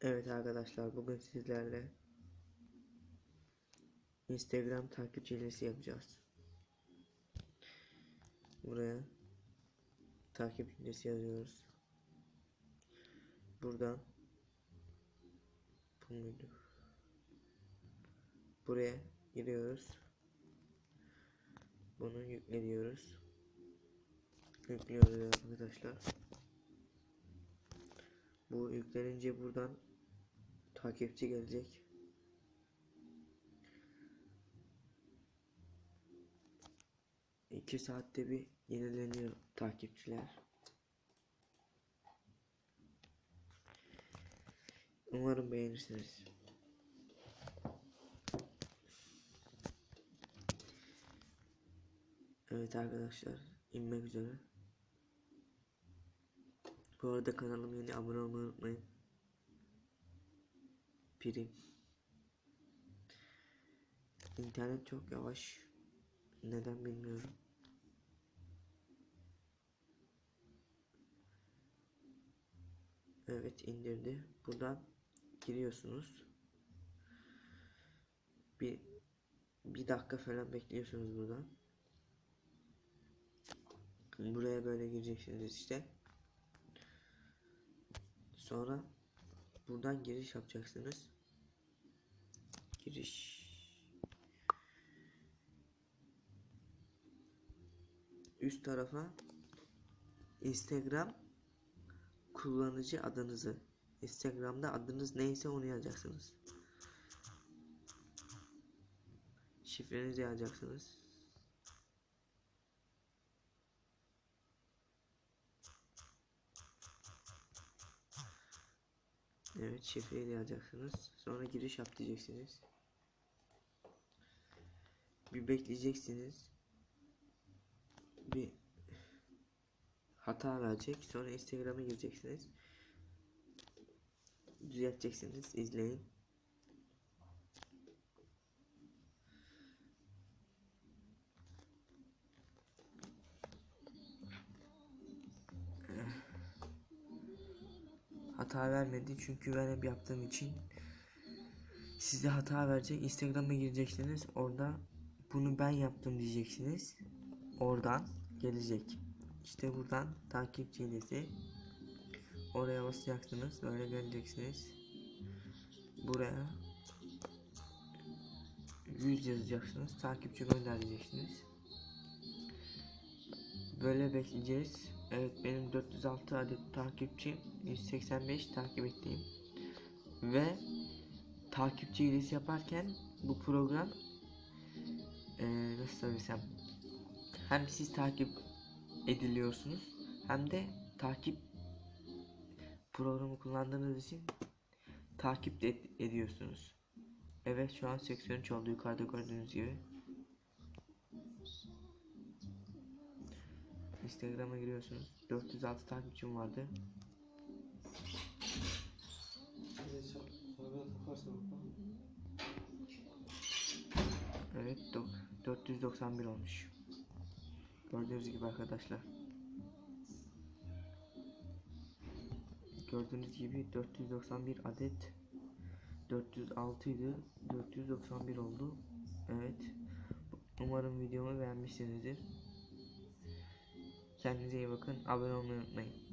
Evet arkadaşlar bugün sizlerle Instagram takipçilisi yapacağız. Buraya takipçilisi yazıyoruz. Buradan bu muydu? Buraya giriyoruz. Bunu yükle diyoruz. Yüklüyoruz arkadaşlar. Bu yüklenince buradan takipçi gelecek. İki saatte bir yenileniyor takipçiler. Umarım beğenirsiniz. Evet arkadaşlar inmek üzere. Bu arada kanalıma yeni abone olmayı unutmayın. Prim. İnternet çok yavaş. Neden bilmiyorum. Evet indirdi. Buradan giriyorsunuz. Bir bir dakika falan bekliyorsunuz buradan. Buraya böyle gireceksiniz işte. Sonra buradan giriş yapacaksınız. Giriş. Üst tarafa Instagram kullanıcı adınızı Instagram'da adınız neyse onu yazacaksınız. Şifrenizi yazacaksınız. Evet şifreyi de yazacaksınız. Sonra giriş yap diyeceksiniz. Bir bekleyeceksiniz. Bir hata verecek. Sonra Instagram'a gireceksiniz. Düzelteceksiniz. izleyin. Hata vermedi çünkü ben hep yaptığım için size hata verecek. Instagram'a gireceksiniz. Orada bunu ben yaptım diyeceksiniz. Oradan gelecek. İşte buradan takipçi hilesi. Oraya basacaksınız. Böyle geleceksiniz. Buraya 100 yazacaksınız. Takipçi gönder diyeceksiniz. Böyle bekleyeceğiz. Evet benim 406 adet takipçi 185 takip ettiğim ve takipçi hilesi yaparken bu program eee, nasıl söylesem hem siz takip ediliyorsunuz hem de takip programı kullandığınız için takip ed- ediyorsunuz. Evet şu an 83 oldu yukarıda gördüğünüz gibi. Instagram'a giriyorsunuz. 406 takipçim vardı. Evet dok- 491 olmuş. Gördüğünüz gibi arkadaşlar. Gördüğünüz gibi 491 adet 406 idi 491 oldu. Evet. Umarım videomu beğenmişsinizdir. Kendinize iyi bakın. Abone olmayı unutmayın.